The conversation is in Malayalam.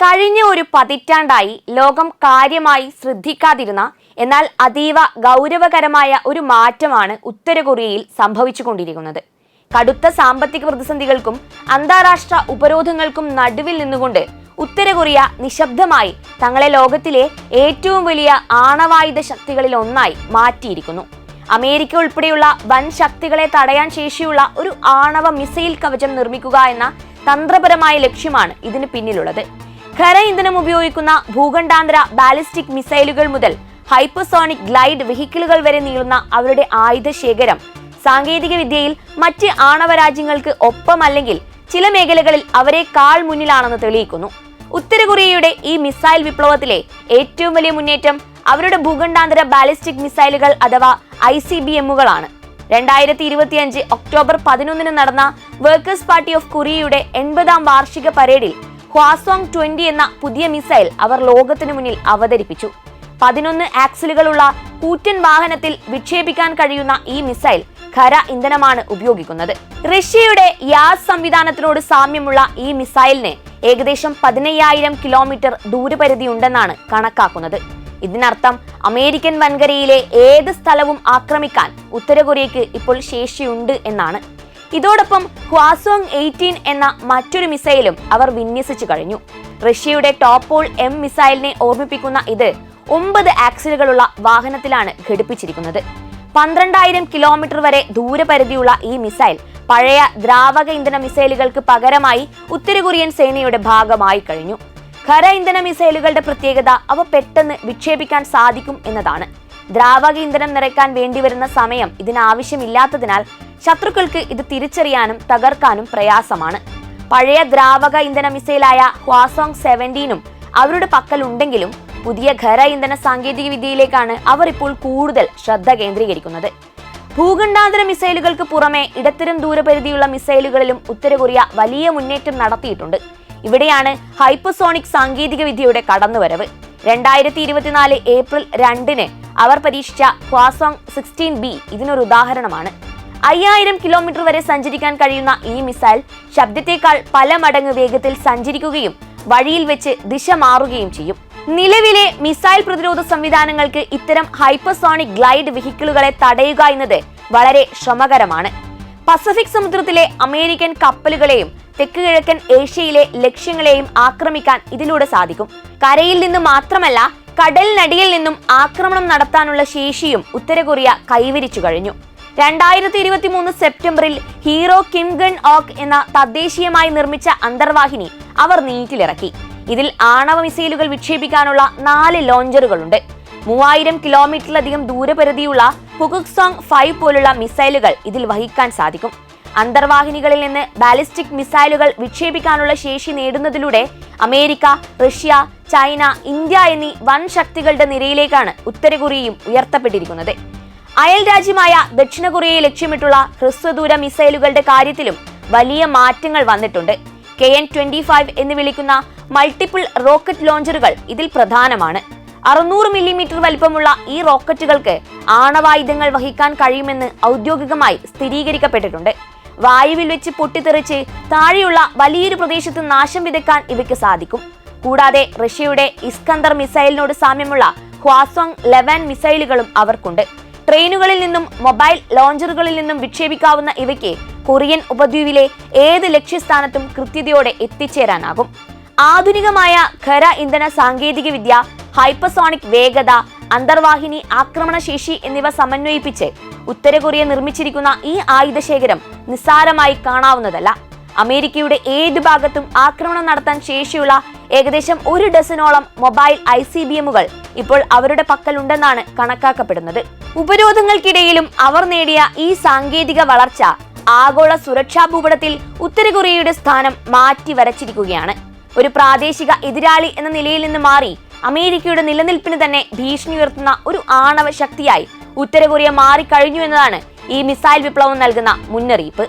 കഴിഞ്ഞ ഒരു പതിറ്റാണ്ടായി ലോകം കാര്യമായി ശ്രദ്ധിക്കാതിരുന്ന എന്നാൽ അതീവ ഗൗരവകരമായ ഒരു മാറ്റമാണ് ഉത്തര കൊറിയയിൽ സംഭവിച്ചുകൊണ്ടിരിക്കുന്നത്. കടുത്ത സാമ്പത്തിക പ്രതിസന്ധികൾക്കും അന്താരാഷ്ട്ര ഉപരോധങ്ങൾക്കും നടുവിൽ നിന്നുകൊണ്ട് ഉത്തര കൊറിയ നിശബ്ദമായി തങ്ങളെ ലോകത്തിലെ ഏറ്റവും വലിയ ആണവായുധ ശക്തികളിൽ ഒന്നായി മാറ്റിയിരിക്കുന്നു. അമേരിക്ക ഉൾപ്പെടെയുള്ള വൻ ശക്തികളെ തടയാൻ ശേഷിയുള്ള ഒരു ആണവ മിസൈൽ കവചം നിർമ്മിക്കുക എന്ന തന്ത്രപരമായ ലക്ഷ്യമാണ് ഇതിന് പിന്നിലുള്ളത്. ഖര ഇന്ധനം ഉപയോഗിക്കുന്ന ഭൂഖണ്ഡാന്തര ബാലിസ്റ്റിക് മിസൈലുകൾ മുതൽ ഹൈപ്പർസോണിക് ഗ്ലൈഡ് വെഹിക്കിളുകൾ വരെ നീളുന്ന അവരുടെ ആയുധ ശേഖരം. സാങ്കേതിക വിദ്യയിൽ മറ്റ് ആണവ രാജ്യങ്ങൾക്ക് ഒപ്പമല്ലെങ്കിൽ ചില മേഖലകളിൽ അവരെ കാൾ മുന്നിലാണെന്ന് തെളിയിക്കുന്നു. ഉത്തര കൊറിയയുടെ ഈ മിസൈൽ വിപ്ലവത്തിലെ ഏറ്റവും വലിയ മുന്നേറ്റം അവരുടെ ഭൂഖണ്ഡാന്തര ബാലിസ്റ്റിക് മിസൈലുകൾ അഥവാ ഐ സി ബി എമ്മുകളാണ്. രണ്ടായിരത്തി ഇരുപത്തിയഞ്ച് ഒക്ടോബർ പതിനൊന്നിന് നടന്ന വർക്കേഴ്സ് പാർട്ടി ഓഫ് കൊറിയയുടെ എൺപതാം വാർഷിക പരേഡിൽ ഹ്വാസോങ് ട്വന്റി എന്ന പുതിയ മിസൈൽ അവർ ലോകത്തിനു മുന്നിൽ അവതരിപ്പിച്ചു. പതിനൊന്ന് ആക്സിലുകളുള്ള കൂറ്റൻ വാഹനത്തിൽ വിക്ഷേപിക്കാൻ കഴിയുന്ന ഈ മിസൈൽ ഖര ഇന്ധനമാണ് ഉപയോഗിക്കുന്നത്. റഷ്യയുടെ യാസ് സംവിധാനത്തിനോട് സാമ്യമുള്ള ഈ മിസൈലിന് ഏകദേശം പതിനയ്യായിരം കിലോമീറ്റർ ദൂരപരിധി ഉണ്ടെന്നാണ് കണക്കാക്കുന്നത്. ഇതിനർത്ഥം അമേരിക്കൻ വൻകരയിലെ ഏത് സ്ഥലവും ആക്രമിക്കാൻ ഉത്തര കൊറിയയ്ക്ക് ഇപ്പോൾ ശേഷിയുണ്ട് എന്നാണ്. ഇതോടൊപ്പം ഹ്വാസോങ് എയ്റ്റീൻ എന്ന മറ്റൊരു മിസൈലും അവർ വിന്യസിച്ചു കഴിഞ്ഞു. റഷ്യയുടെ ടോപ്പോൾ എം മിസൈലിനെ ഓർമ്മിപ്പിക്കുന്ന ഇത് ഒമ്പത് ആക്സിലുകളുള്ള വാഹനത്തിലാണ് ഘടിപ്പിച്ചിരിക്കുന്നത്. പന്ത്രണ്ടായിരം കിലോമീറ്റർ വരെ ദൂരപരിധിയുള്ള ഈ മിസൈൽ പഴയ ദ്രാവക ഇന്ധന മിസൈലുകൾക്ക് പകരമായി ഉത്തര കൊറിയൻ സേനയുടെ ഭാഗമായി കഴിഞ്ഞു. ഖര ഇന്ധന മിസൈലുകളുടെ പ്രത്യേകത അവ പെട്ടെന്ന് വിക്ഷേപിക്കാൻ സാധിക്കും എന്നതാണ്. ദ്രാവക ഇന്ധനം നിറയ്ക്കാൻ വേണ്ടിവരുന്ന സമയം ഇതിനാവശ്യമില്ലാത്തതിനാൽ ശത്രുക്കൾക്ക് ഇത് തിരിച്ചറിയാനും തകർക്കാനും പ്രയാസമാണ്. പഴയ ദ്രാവക ഇന്ധന മിസൈലായ ഹ്വാസോങ് സെവന്റീനും അവരുടെ പക്കലുണ്ടെങ്കിലും പുതിയ ഖര ഇന്ധന സാങ്കേതിക വിദ്യയിലേക്കാണ് അവർ ഇപ്പോൾ കൂടുതൽ ശ്രദ്ധ കേന്ദ്രീകരിക്കുന്നത്. ഭൂഖണ്ഡാന്തര മിസൈലുകൾക്ക് പുറമെ ഇടത്തരം ദൂരപരിധിയുള്ള മിസൈലുകളിലും ഉത്തര കൊറിയ വലിയ മുന്നേറ്റം നടത്തിയിട്ടുണ്ട്. ഇവിടെയാണ് ഹൈപ്പർസോണിക് സാങ്കേതിക വിദ്യയുടെ കടന്നുവരവ്. രണ്ടായിരത്തി ഇരുപത്തിനാല് ഏപ്രിൽ രണ്ടിന് അവർ പരീക്ഷിച്ച ഹ്വാസോങ് സിക്സ്റ്റീൻ ബി ഇതിനൊരു ഉദാഹരണമാണ്. അയ്യായിരം കിലോമീറ്റർ വരെ സഞ്ചരിക്കാൻ കഴിയുന്ന ഈ മിസൈൽ ശബ്ദത്തേക്കാൾ പല മടങ്ങ് വേഗത്തിൽ സഞ്ചരിക്കുകയും വഴിയിൽ വെച്ച് ദിശ മാറുകയും ചെയ്യും. നിലവിലെ മിസൈൽ പ്രതിരോധ സംവിധാനങ്ങൾക്ക് ഇത്തരം ഹൈപ്പർസോണിക് ഗ്ലൈഡ് വെഹിക്കിളുകളെ തടയുക എന്നത് വളരെ ശ്രമകരമാണ്. പസഫിക് സമുദ്രത്തിലെ അമേരിക്കൻ കപ്പലുകളെയും തെക്ക് കിഴക്കൻ ഏഷ്യയിലെ ലക്ഷ്യങ്ങളെയും ആക്രമിക്കാൻ ഇതിലൂടെ സാധിക്കും. കരയിൽ നിന്ന് മാത്രമല്ല കടലിനടിയിൽ നിന്നും ആക്രമണം നടത്താനുള്ള ശേഷിയും ഉത്തര കൊറിയ കൈവരിച്ചു കഴിഞ്ഞു. രണ്ടായിരത്തി ഇരുപത്തി മൂന്ന് സെപ്റ്റംബറിൽ ഹീറോ കിം ഗൺ എന്ന തദ്ദേശീയമായി നിർമ്മിച്ച അന്തർവാഹിനി അവർ നീറ്റിലിറക്കി. ഇതിൽ ആണവ മിസൈലുകൾ വിക്ഷേപിക്കാനുള്ള നാല് ലോഞ്ചറുകളുണ്ട്. മൂവായിരം കിലോമീറ്ററിലധികം ദൂരപരിധിയുള്ള പുകുക്സോങ് ഫൈവ് പോലുള്ള മിസൈലുകൾ ഇതിൽ വഹിക്കാൻ സാധിക്കും. അന്തർവാഹിനികളിൽ നിന്ന് ബാലിസ്റ്റിക് മിസൈലുകൾ വിക്ഷേപിക്കാനുള്ള ശേഷി നേടുന്നതിലൂടെ അമേരിക്ക റഷ്യ ചൈന ഇന്ത്യ എന്നീ വൻ ശക്തികളുടെ നിരയിലേക്കാണ് ഉത്തര കൊറിയയും ഉയർത്തപ്പെട്ടിരിക്കുന്നത്. അയൽ രാജ്യമായ ദക്ഷിണ കൊറിയയെ ലക്ഷ്യമിട്ടുള്ള ഹ്രസ്വദൂര മിസൈലുകളുടെ കാര്യത്തിലും വലിയ മാറ്റങ്ങൾ വന്നിട്ടുണ്ട്. കെ എൻ ട്വന്റി ഫൈവ് എന്ന് വിളിക്കുന്ന മൾട്ടിപ്പിൾ റോക്കറ്റ് ലോഞ്ചറുകൾ ഇതിൽ പ്രധാനമാണ്. അറുന്നൂറ് മില്ലിമീറ്റർ വലിപ്പമുള്ള ഈ റോക്കറ്റുകൾക്ക് ആണവായുധങ്ങൾ വഹിക്കാൻ കഴിയുമെന്ന് ഔദ്യോഗികമായി സ്ഥിരീകരിക്കപ്പെട്ടിട്ടുണ്ട്. വായുവിൽ വെച്ച് പൊട്ടിത്തെറിച്ച് താഴെയുള്ള വലിയൊരു പ്രദേശത്ത് നാശം വിതയ്ക്കാൻ ഇവയ്ക്ക് സാധിക്കും. കൂടാതെ റഷ്യയുടെ ഇസ്കന്ദർ മിസൈലിനോട് സാമ്യമുള്ള ഹ്വാസോങ് ലെവൻ മിസൈലുകളും അവർക്കുണ്ട്. ട്രെയിനുകളിൽ നിന്നും മൊബൈൽ ലോഞ്ചറുകളിൽ നിന്നും വിക്ഷേപിക്കാവുന്ന ഇവയ്ക്ക് കൊറിയൻ ഉപദ്വീപിലെ ഏത് ലക്ഷ്യസ്ഥാനത്തും കൃത്യതയോടെ എത്തിച്ചേരാനാകും. ആധുനികമായ ഖര ഇന്ധന സാങ്കേതികവിദ്യ ഹൈപ്പർസോണിക് വേഗത അന്തർവാഹിനി ആക്രമണശേഷി എന്നിവ സമന്വയിപ്പിച്ച് ഉത്തരകൊറിയ നിർമ്മിച്ചിരിക്കുന്ന ഈ ആയുധശേഖരം നിസ്സാരമായി കാണാവുന്നതല്ല. അമേരിക്കയുടെ ഏത് ഭാഗത്തും ആക്രമണം നടത്താൻ ശേഷിയുള്ള ഏകദേശം ഒരു ഡസനോളം മൊബൈൽ ഐ സി ബി എമ്മുകൾ ഇപ്പോൾ അവരുടെ പക്കലുണ്ടെന്നാണ് കണക്കാക്കപ്പെടുന്നത്. ഉപരോധങ്ങൾക്കിടയിലും അവർ നേടിയ ഈ സാങ്കേതിക വളർച്ച ആഗോള സുരക്ഷാ ഭൂപടത്തിൽ ഉത്തരകൊറിയയുടെ സ്ഥാനം മാറ്റി വരച്ചിരിക്കുകയാണ് ഒരു പ്രാദേശിക എതിരാളി എന്ന നിലയിൽ നിന്ന് മാറി അമേരിക്കയുടെ നിലനിൽപ്പിന് തന്നെ ഭീഷണി ഉയർത്തുന്ന ഒരു ആണവ ശക്തിയായി ഉത്തരകൊറിയ മാറിക്കഴിഞ്ഞു എന്നതാണ് ഈ മിസൈൽ വിപ്ലവം നൽകുന്ന മുന്നറിയിപ്പ്.